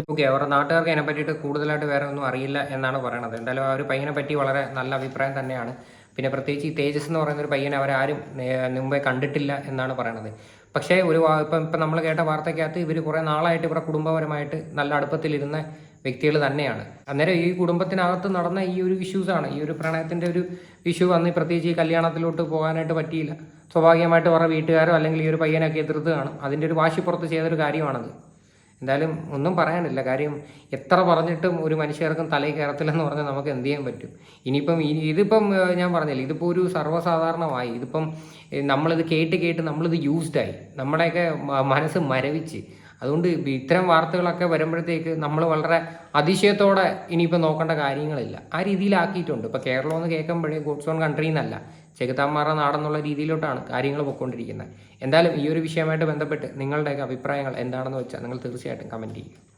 Okay അവരുടെ നാട്ടുകാർക്ക് അതിനെ പറ്റിയിട്ട് കൂടുതലായിട്ട് വേറെ ഒന്നും അറിയില്ല എന്നാണ് പറയണത്. എന്തായാലും ആ ഒരു പയ്യനെ പറ്റി വളരെ നല്ല അഭിപ്രായം തന്നെയാണ്. പിന്നെ പ്രത്യേകിച്ച് ഈ തേജസ് എന്ന് പറയുന്ന ഒരു പയ്യനെ അവരാരും മുമ്പേ കണ്ടിട്ടില്ല എന്നാണ് പറയണത്. പക്ഷേ ഒരു ഇപ്പം ഇപ്പം നമ്മൾ കേട്ട വാർത്തയ്ക്കകത്ത് ഇവർ കുറേ നാളായിട്ട് ഇവരുടെ കുടുംബപരമായിട്ട് നല്ല അടുപ്പത്തിലിരുന്ന വ്യക്തികൾ തന്നെയാണ്. അന്നേരം ഈ കുടുംബത്തിനകത്ത് നടന്ന ഈ ഒരു ഇഷ്യൂസാണ് ഈ ഒരു പ്രണയത്തിന്റെ ഒരു ഇഷ്യൂ വന്ന് പ്രത്യേകിച്ച് ഈ കല്യാണത്തിലോട്ട് പോകാനായിട്ട് പറ്റിയില്ല. സ്വാഭാവികമായിട്ട് അവരുടെ വീട്ടുകാരോ അല്ലെങ്കിൽ ഈ ഒരു പയ്യനൊക്കെ എതിർത്ത് കാണും. അതിന്റെ ഒരു വാശിപ്പുറത്ത് ചെയ്തൊരു കാര്യമാണത്. എന്തായാലും ഒന്നും പറയാനില്ല. കാര്യം എത്ര പറഞ്ഞിട്ടും ഒരു മനുഷ്യർക്കും തലയിൽ കയറത്തില്ലെന്ന് പറഞ്ഞാൽ നമുക്ക് എന്ത് ചെയ്യാൻ പറ്റും? ഇനിയിപ്പം ഇനി ഇതിപ്പം ഞാൻ പറഞ്ഞില്ല ഇതിപ്പോൾ ഒരു സർവസാധാരണമായി ഇതിപ്പം നമ്മളിത് കേട്ട് കേട്ട് നമ്മളിത് യൂസ്ഡായി നമ്മുടെയൊക്കെ മനസ്സ് മരവിച്ച്. അതുകൊണ്ട് ഇത്തരം വാർത്തകളൊക്കെ വരുമ്പോഴത്തേക്ക് നമ്മൾ വളരെ അതിശയത്തോടെ ഇനിയിപ്പോൾ നോക്കേണ്ട കാര്യങ്ങളില്ല. ആ രീതിയിലാക്കിയിട്ടുണ്ട്. ഇപ്പോൾ കേരളം എന്ന് കേൾക്കുമ്പോഴേ ഗുഡ്സ് ഓൺ കൺട്രി എന്നല്ല. ചെകുത്താന്മാറ നാടെന്നുള്ള രീതിയിലോട്ടാണ് കാര്യങ്ങൾ പൊയ്ക്കൊണ്ടിരിക്കുന്നത്. എന്തായാലും ഈ ഒരു വിഷയമായിട്ട് ബന്ധപ്പെട്ട് നിങ്ങളുടെയൊക്കെ അഭിപ്രായങ്ങൾ എന്താണെന്ന് വെച്ചാൽ നിങ്ങൾ തീർച്ചയായിട്ടും കമന്റ് ചെയ്യും